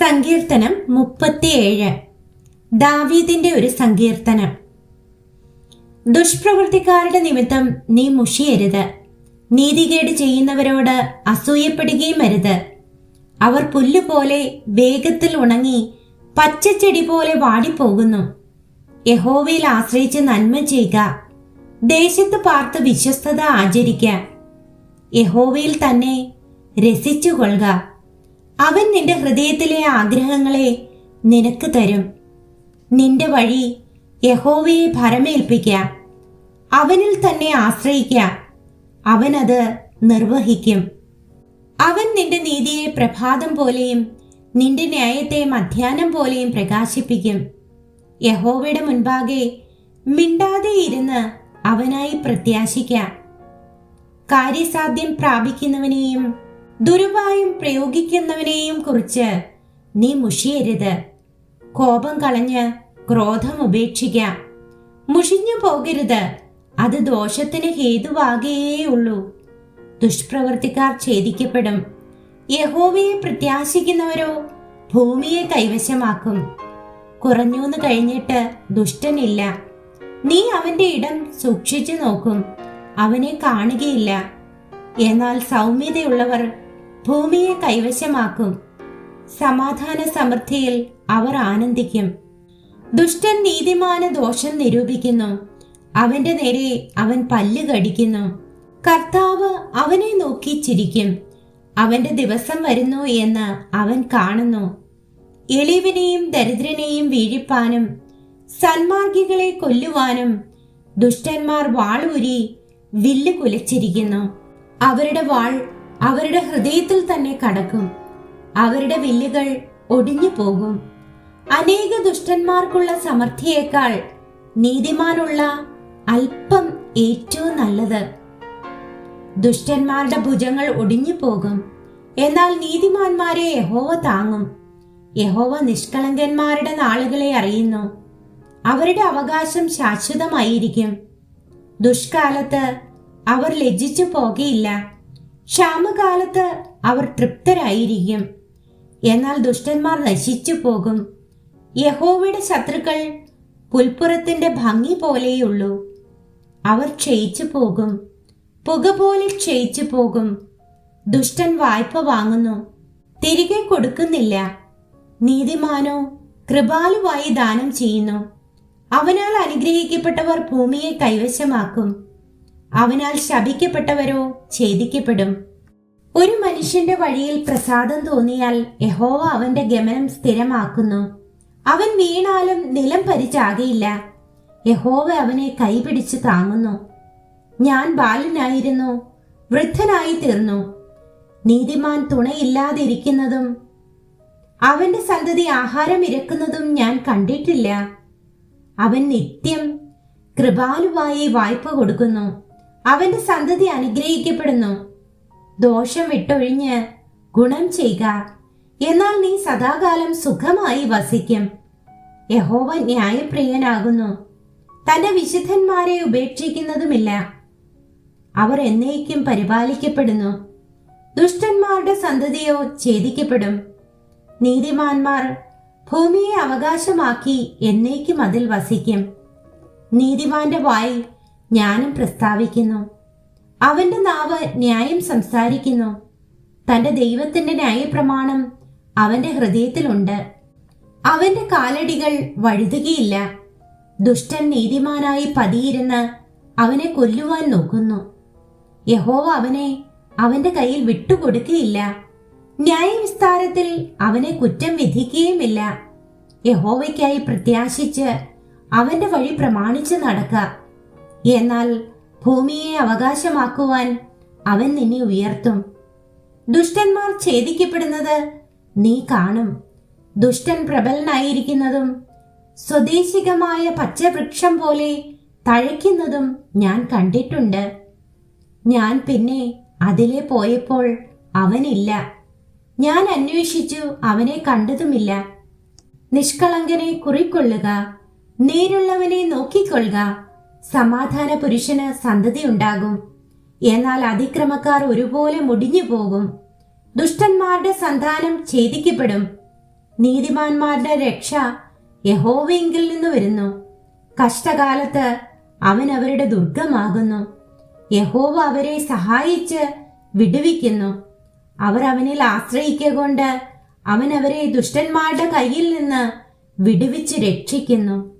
സങ്കീർത്തനം മുപ്പത്തിയേഴ്. ദാവീദിന്റെ ഒരു സങ്കീർത്തനം. ദുഷ്പ്രവൃത്തിക്കാരുടെ നിമിത്തം നീ മുഷിയരുത്. നീതികേട് ചെയ്യുന്നവരോട് അസൂയപ്പെടുകയും അരുത്. അവർ പുല്ലുപോലെ വേഗത്തിൽ ഉണങ്ങി പച്ചച്ചെടി പോലെ വാടിപ്പോകുന്നു. യഹോവയിൽ ആശ്രയിച്ച് നന്മ ചെയ്യുക. ദേശത്ത് പാർത്ത് വിശ്വസ്തത ആചരിക്കുക യഹോവയിൽ തന്നെ രസിച്ചുകൊള്ളുക. അവൻ നിന്റെ ഹൃദയത്തിലെ ആഗ്രഹങ്ങളെ നിനക്ക് തരും. നിന്റെ വഴി യഹോവയെ ഭരമേൽപ്പിക്ക. അവനിൽ തന്നെ ആശ്രയിക്ക. അവനത് നിർവഹിക്കും. അവൻ നിന്റെ നീതിയെ പ്രഭാതം പോലെയും നിന്റെ ന്യായത്തെ മധ്യാനം പോലെയും പ്രകാശിപ്പിക്കും. യഹോവയുടെ മുൻപാകെ മിണ്ടാതെ ഇരുന്ന് അവനായി പ്രത്യാശിക്ക. കാര്യസാധ്യം പ്രാപിക്കുന്നവനെയും ദുരുപായം പ്രയോഗിക്കുന്നവനെയും കുറിച്ച് നീ മുഷിയരുത്. കോപം കളഞ്ഞ് ക്രോധം ഉപേക്ഷിക്ക. മുഷിഞ്ഞു പോകരുത്. അത് ദോഷത്തിന് ഹേതുവാകേയുള്ളൂ ദുഷ്പ്രവർത്തിക്കാർ ഛേദിക്കപ്പെടും. യഹോവയെ പ്രത്യാശിക്കുന്നവരോ ഭൂമിയെ കൈവശമാക്കും. കുറഞ്ഞൂന്ന് കഴിഞ്ഞിട്ട് ദുഷ്ടനില്ല. നീ അവന്റെ ഇടം സൂക്ഷിച്ചു നോക്കും. അവനെ കാണുകയില്ല. എന്നാൽ സൗമ്യതയുള്ളവർ ഭൂമിയെ കൈവശമാക്കും. സമാധാന സമൃദ്ധിയിൽ അവർ ആനന്ദിക്കും. ദുഷ്ടൻ നീതിമാന ദോഷം നിരൂപിക്കുന്നു. അവന്റെ നേരെ അവൻ പല്ല് കടിക്കുന്നു. കർത്താവ് അവനെ നോക്കി ചിരിക്കും. അവന്റെ ദിവസം വരുന്നു എന്ന് അവൻ കാണുന്നു. എളിവിനെയും ദരിദ്രനെയും വീഴിപ്പാനും സന്മാർഗികളെ കൊല്ലുവാനും ദുഷ്ടന്മാർ വാളൂരി വില്ല് കുലച്ചിരിക്കുന്നു. അവരുടെ വാൾ അവരുടെ ഹൃദയത്തിൽ തന്നെ കടക്കും. അവരുടെ വില്ലുകൾ ഒടിഞ്ഞു പോകും. അനേക ദുഷ്ടന്മാർക്കുള്ള സമൃദ്ധിയേക്കാൾ നീതിമാനുള്ള അല്പം ഏറ്റവും നല്ലത്. ദുഷ്ടന്മാരുടെ ഭുജങ്ങൾ ഒടിഞ്ഞു പോകും. എന്നാൽ നീതിമാന്മാരെ യഹോവ താങ്ങും. യഹോവ നിഷ്കളങ്കന്മാരുടെ നാളുകളെ അറിയുന്നു. അവരുടെ അവകാശം ശാശ്വതമായിരിക്കും. ദുഷ്കാലത്ത് അവർ ലജ്ജിച്ചു പോകയില്ല. ക്ഷാമകാലത്ത് അവർ തൃപ്തരായിരിക്കും. എന്നാൽ ദുഷ്ടന്മാർ നശിച്ചു പോകും. യഹോവയുടെ ശത്രുക്കൾ പുൽപ്പുറത്തിന്റെ ഭംഗി പോലെയുള്ളൂ. അവർ ക്ഷയിച്ചു പോകും. പുക പോലെ ക്ഷയിച്ചു പോകും. ദുഷ്ടൻ വായ്പ വാങ്ങുന്നു. തിരികെ കൊടുക്കുന്നില്ല. നീതിമാനോ കൃപാലുവായി ദാനം ചെയ്യുന്നു. അവനാൽ അനുഗ്രഹിക്കപ്പെട്ടവർ ഭൂമിയെ കൈവശമാക്കും. അവനാൽ ശപിക്കപ്പെട്ടവരോ ഛേദിക്കപ്പെടും. ഒരു മനുഷ്യന്റെ വഴിയിൽ പ്രസാദം തോന്നിയാൽ യഹോവ അവന്റെ ഗമനം സ്ഥിരമാക്കുന്നു. അവൻ വീണാലും നിലം പരിച്ചാകയില്ല യഹോവ അവനെ കൈപിടിച്ച് താങ്ങുന്നു. ഞാൻ ബാലനായിരുന്നു വൃദ്ധനായി തീർന്നു. നീതിമാൻ തുണയില്ലാതിരിക്കുന്നതും അവന്റെ സന്തതി ആഹാരം ഇരക്കുന്നതും ഞാൻ കണ്ടിട്ടില്ല. അവൻ നിത്യം കൃപാലുവായി വായ്പ കൊടുക്കുന്നു. അവന്റെ സന്തതി അനുഗ്രഹിക്കപ്പെടുന്നു. ദോഷം വിട്ടൊഴിഞ്ഞ് ഗുണം ചെയ്യുക. എന്നാൽ നീ സദാകാലം സുഖമായി വസിക്കും. യഹോവ ന്യായപ്രിയനാകുന്നു. തന്റെ വിശുദ്ധന്മാരെ ഉപേക്ഷിക്കുന്നതുമില്ല. അവർ എന്നേക്കും പരിപാലിക്കപ്പെടുന്നു. ദുഷ്ടന്മാരുടെ സന്തതിയോ ഛേദിക്കപ്പെടും. നീതിമാന്മാർ ഭൂമിയെ അവകാശമാക്കി എന്നേക്കും അതിൽ വസിക്കും. നീതിമാന്റെ വായി ജ്ഞാനം പ്രസ്താവിക്കുന്നു. അവന്റെ നാവ് ന്യായം സംസാരിക്കുന്നു. തന്റെ ദൈവത്തിന്റെ ന്യായപ്രമാണം അവന്റെ ഹൃദയത്തിലുണ്ട്. അവന്റെ കാലടികൾ വഴുതുകയില്ല. ദുഷ്ടൻ നീതിമാനായി പതിയിരുന്ന് അവനെ കൊല്ലുവാൻ നോക്കുന്നു. യഹോവ അവനെ അവന്റെ കയ്യിൽ വിട്ടുകൊടുക്കുകയില്ല ന്യായവിസ്താരത്തിൽ അവനെ കുറ്റം വിധിക്കുകയുമില്ല. യഹോവയ്ക്കായി പ്രത്യാശിച്ച് അവന്റെ വഴി പ്രമാണിച്ച് നടക്ക എന്നാൽ ഭൂമിയെ അവകാശമാക്കുവാൻ അവൻ നിന്നെ ഉയർത്തും. ദുഷ്ടന്മാർ ഛേദിക്കപ്പെടുന്നത് നീ കാണും. ദുഷ്ടൻ പ്രബലനായിരിക്കുന്നതും സ്വദേശികമായ പച്ചവൃക്ഷം പോലെ തഴയ്ക്കുന്നതും ഞാൻ കണ്ടിട്ടുണ്ട്. ഞാൻ പിന്നെ അതിലെ പോയപ്പോൾ അവനില്ല. ഞാൻ അന്വേഷിച്ചു അവനെ കണ്ടതുമില്ല. നിഷ്കളങ്കനെ കുറിക്കൊള്ളുക നേരുള്ളവനെ നോക്കിക്കൊള്ളുക സമാധാന പുരുഷന് സന്തതി ഉണ്ടാകും എന്നാൽ അതിക്രമക്കാർ ഒരുപോലെ മുടിഞ്ഞു പോകും ദുഷ്ടന്മാരുടെ സന്താനം ഛേദിക്കപ്പെടും. നീതിമാന്മാരുടെ രക്ഷ യഹോവയെങ്കിൽ നിന്ന് വരുന്നു. കഷ്ടകാലത്ത് അവൻ അവരുടെ ദുർഗമാകുന്നു. യഹോവ അവരെ സഹായിച്ച് വിടുവിക്കുന്നു. അവർ അവനിൽ ആശ്രയിക്കൊണ്ട് അവൻ അവരെ ദുഷ്ടന്മാരുടെ കയ്യിൽ നിന്ന് വിടുവിച്ച് രക്ഷിക്കുന്നു.